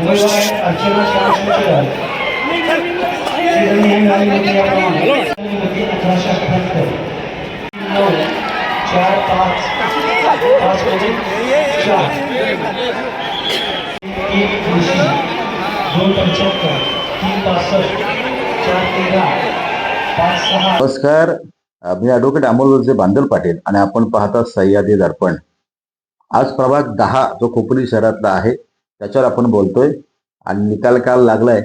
उमेदवार अर्चना श्यामशंकर अठराशे अठ्ठ्याहत्तर नऊ चार पाच पाच चार एक ऐंशी दोन पंच्याहत्तर तीन पासष्ट चार तेरा पाच सहा नमस्कार. मी ॲडव्होकेट अमोल वरचे पाटील आणि आपण पाहता सह्यादी दर्पण. आज प्रभाग दहा जो खोपोली शहरातला आहे त्याच्यावर आपण बोलतोय. आणि निकाल काल लागलाय.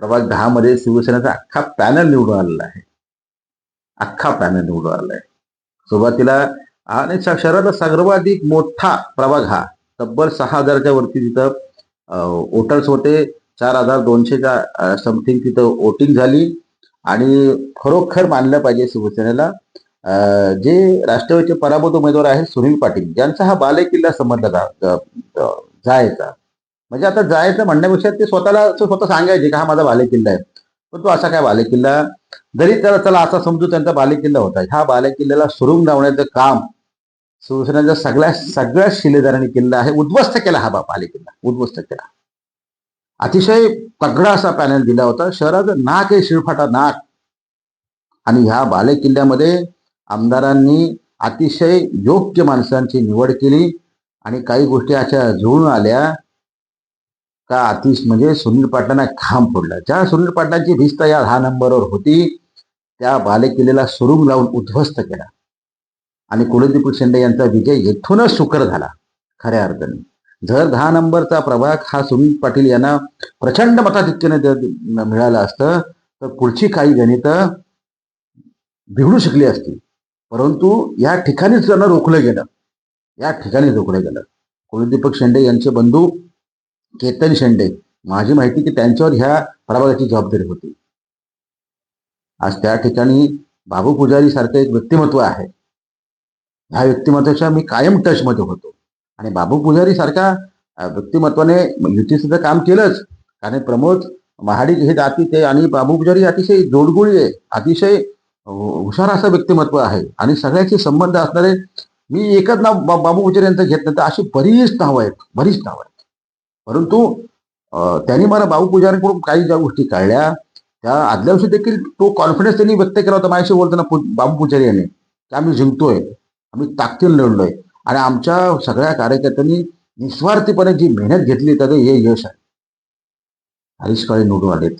प्रभाग दहा मध्ये शिवसेनेचा अख्खा पॅनल निवडून आलेला आहे. अख्खा पॅनल निवडून आलेला आहे. सुरुवातीला आणि शहरातला सर्वाधिक मोठा प्रभाग हा. तब्बल सहा हजारच्या वरती तिथं वोटर्स होते. चार हजार दोनशेच्या समथिंग तिथं वोटिंग झाली. आणि खरोखर मानलं पाहिजे शिवसेनेला. जे राष्ट्रवादीचे पराभूत उमेदवार आहेत सुनील पाटील यांचा हा बालेकिल्ला समजला जा- जायचा? म्हणजे आता जायचं म्हणण्यापेक्षा ते स्वतःला स्वतः सांगायचे का हा माझा बालेकिल्ला आहे. पण तो असा काय बालेकिल्ला? जरी त्याला चला असा समजू त्यांचा बालेकिल्ला होता ह्या बालेकिल्ल्याला सुरुंग लावण्याचं काम शिवसेनेचा सगळ्या सगळ्या शिलेदारांनी किल्ला आहे. उद्ध्वस्त केला हा बा बालेकिल्ला उद्ध्वस्त केला. अतिशय तगडा असा पॅनल दिला होता. शहराचं नाक आहे शिळफाटा नाक. आणि ह्या बालेकिल्ल्यामध्ये आमदारांनी अतिशय योग्य माणसांची निवड केली आणि काही गोष्टी अशा जुळून आल्या का अतिश म्हणजे सुनील पाटलांना खांब फोडला ज्या सुनील पाटलांची भिस्त या दहा नंबरवर होती त्या बालेकिल्ल्याला सुरुंग लावून उद्ध्वस्त केला. आणि कुलदीप शिंदे यांचा विजय येथूनच सुकर झाला खऱ्या अर्थाने. जर दहा नंबरचा प्रभाग हा सुनील पाटील यांना प्रचंड मताधिक्याने मिळालं असतं तर पुढची काही गणितं बिघडू शकली असती. परंतु या ठिकाणीच त्यांना रोखलं गेलं. या ठिकाणीच रोखलं गेलं. कुलदीपक शेंडे यांचे बंधू केतन शेंडे माझी माहिती की त्यांच्यावर ह्या प्रभागाची जबाबदारी होती. आज त्या ठिकाणी बाबू पुजारी सारखं एक व्यक्तिमत्व आहे. ह्या व्यक्तिमत्वाच्या मी कायम टचमध्ये होतो. आणि बाबू पुजारी सारख्या व्यक्तिमत्वाने युतीचं काम केलंच. कारण प्रमोद महाडिक हे जाती ते आणि बाबू पुजारी अतिशय जोडगोळी आहे. अतिशय हुशार असं व्यक्तिमत्व आहे. आणि सगळ्याचे संबंध असणारे मी एकच नाव बा- बाबू पुजारी यांचं घेत नाही तर अशी बरीच नावं आहेत बरीच नावं आहेत. परंतु त्यांनी मला बाबू पुजाऱ्यांकडून काही ज्या गोष्टी कळल्या त्या आदल्या दिवशी देखील तो कॉन्फिडन्स त्यांनी व्यक्त केला होता माझ्याशी बोलताना पु- बाबू पुजारी यांनी. की आम्ही जिंकतोय आम्ही ताकदीने लढलोय. आणि आमच्या सगळ्या कार्यकर्त्यांनी निस्वार्थीपणे जी मेहनत घेतली त्याचं हे यश आहे. हरीश काळे निवडून आलेत.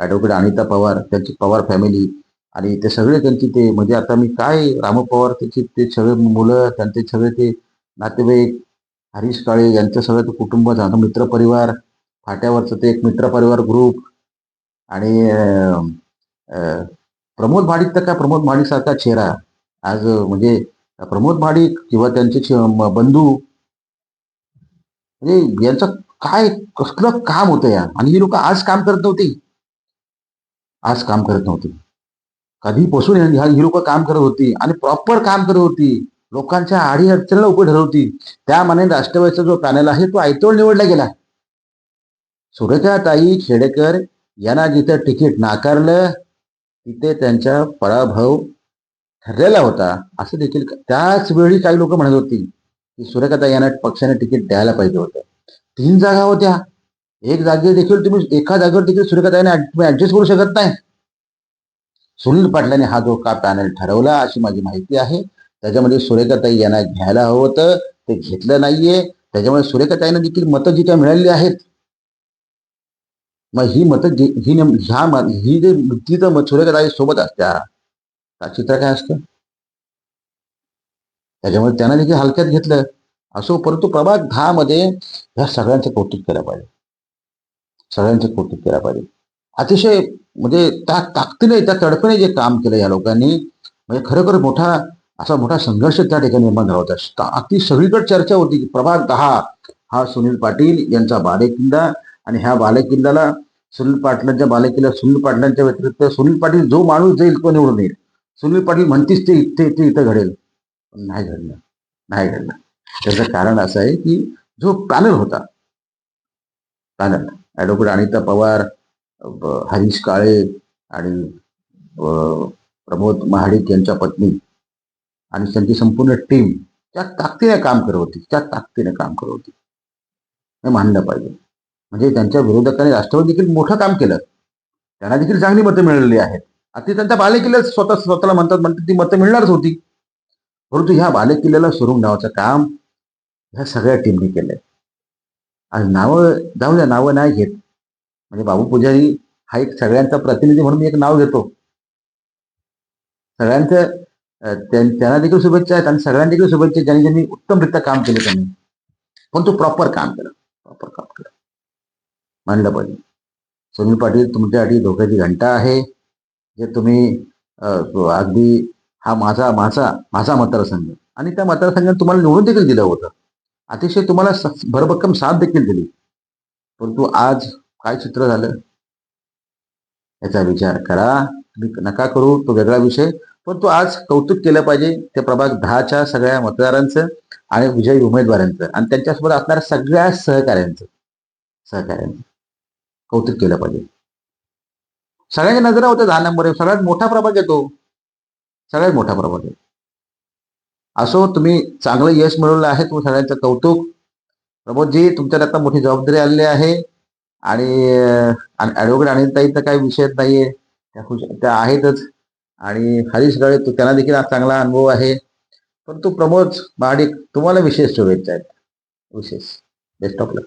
ॲडव्होकेट अनिता पवार त्यांची पवार फॅमिली आणि ते सगळे त्यांची ते म्हणजे आता मी काय राम पवार त्याची ते सगळे मुलं त्यांचे सगळे ते नातेवाईक हरीश काळे यांचं सगळं ते कुटुंब झालं. मित्रपरिवार फाट्यावरचं ते एक मित्रपरिवार ग्रुप आणि अं, प्रमोद भाडिक तर काय प्रमोद भाडिक सारखा चेहरा. आज म्हणजे प्रमोद भाडिक किंवा त्यांचे बंधू म्हणजे यांचं काय कसलं काम होतं या? आणि ही लोक आज काम करत नव्हती. आज काम करत नव्हती. कधीपासून ही लोक काम करत होती. आणि प्रॉपर काम करत होती. लोकांच्या आडी अडचणीला उभं ठरवती त्या माने राष्ट्रवादीचा जो पॅनल आहे तो आयतोळ निवडला गेला. सुरेखाताई खेडेकर यांना जिथं तिकीट नाकारलं तिथे त्यांचा पराभव ठरलेला होता. असं देखील त्याच वेळी काही लोक म्हणत होती की सुरेखाताई यांना पक्षाने तिकीट द्यायला पाहिजे होतं. तीन जागा होत्या. एक जागे देखील तुम्ही एका जागेवर देखील सुरेखाताईने तुम्ही ऍडजस्ट करू शकत नाही. सुनील पाटलाने हा जो का पॅनल ठरवला अशी माझी माहिती आहे. त्याच्यामध्ये सुरेखाताई यांना घ्यायला हवं होतं ते घेतलं नाहीये. त्याच्यामुळे सुरेखाताईंना देखील मतं जी काय मिळालेली आहेत मग ही मतं जी- ही ह्या ही जे युतीचं सुरेखाताई सोबत असत्या का चित्र काय असतं? त्याच्यामुळे त्यांना देखील हलक्यात घेतलं. असो परंतु प्रभाग दहा मध्ये ह्या सगळ्यांचं कौतुक केलं पाहिजे. सगळ्यांचं कौतुक केलं पाहिजे. अतिशय म्हणजे त्या ताकदीने त्या तडफेने जे काम केलं या लोकांनी म्हणजे खरोखर मोठा असा मोठा संघर्ष त्या ठिकाणी निर्माण झाला होता. अगदी सगळीकडे चर्चा होती की प्रभाग दहा हा सुनील पाटील यांचा बालेकिल्ला आणि ह्या बालेकिल्ल्याला सुनील पाटलांच्या बालेकिल्ला सुनील पाटलांच्या व्यतिरिक्त सुनील पाटील जो माणूस जाईल तो निवडून येईल सुनील पाटील म्हणतीच ते इथे ते इथं घडेल. पण नाही घडलं नाही घडलं. त्याचं कारण असं आहे की जो पॅनल होता पॅनल ॲडव्होकेट अनिता पवार हरीश काळे आणि प्रमोद महाडिक यांच्या पत्नी. आणि त्यांची संपूर्ण टीम त्या ताकदीने काम करत होती त्या ताकदीने काम करत होती. हे मानलं पाहिजे. म्हणजे त्यांच्या विरोधकांनी राष्ट्रवादी देखील मोठं काम केलं. त्यांना देखील चांगली मतं मिळालेली आहेत. आता त्यांच्या बालेकिल्ल्यात स्वतः स्वतःला म्हणतात म्हणतात ती मतं मिळणारच होती. परंतु ह्या बालेकिल्ल्याला सुरुंग नावाचं काम ह्या सगळ्या टीमने केलंय. आणि नावं जाऊ द्या नावं नाही घेत. म्हणजे बाबू पुजारी हा एक सगळ्यांचा प्रतिनिधी म्हणून मी एक नाव घेतो. सगळ्यांचं त्यांना देखील शुभेच्छा आहेत आणि सगळ्यांना देखील शुभेच्छा ज्यांनी ज्यांनी उत्तमरित्या काम केलं त्यांनी. पण तो प्रॉपर काम केलं प्रॉपर काम केलं मानलं पाहिजे. सुनील पाटील तुमच्यासाठी धोक्याची घंटा आहे. जे तुम्ही अगदी हा माझा माझा माझा मतदारसंघ. आणि त्या मतदारसंघात तुम्हाला निवडून देखील दिलं होतं. अतिशय तुम्हाला भरभक्कम साथ देखील दिली. परंतु आज काय चित्र झालं? याचा विचार करा. तुम्ही नका करू तो वेगळा विषय. पण तो आज कौतुक केलं पाहिजे त्या प्रभाग दहाच्या सगळ्या मतदारांचं आणि विजयी उमेदवारांचं आणि त्यांच्यासोबत असणाऱ्या सगळ्या सहकाऱ्यांचं. सहकाऱ्यांचं. कौतुक केलं पाहिजे. सगळ्यांच्या नजरा होत्या दहा नंबर सगळ्यात मोठा प्रभाग येतो सगळ्यात मोठा प्रभाग आहे. असो तुम्ही चांगलं यश मिळवलं आहे तुम्ही सगळ्यांचं कौतुक. प्रमोदजी तुमच्यात आता मोठी जबाबदारी आलेली आहे. आणि ॲडव्होकेट अनिलताई तर काही विषयच नाहीये. त्या खुश त्या आहेतच. आणि हरीश गळे तो त्यांना देखील चांगला अनुभव आहे. परंतु प्रमोद महाडिक तुम्हाला विशेष शुभेच्छा आहेत. विशेष. Best of luck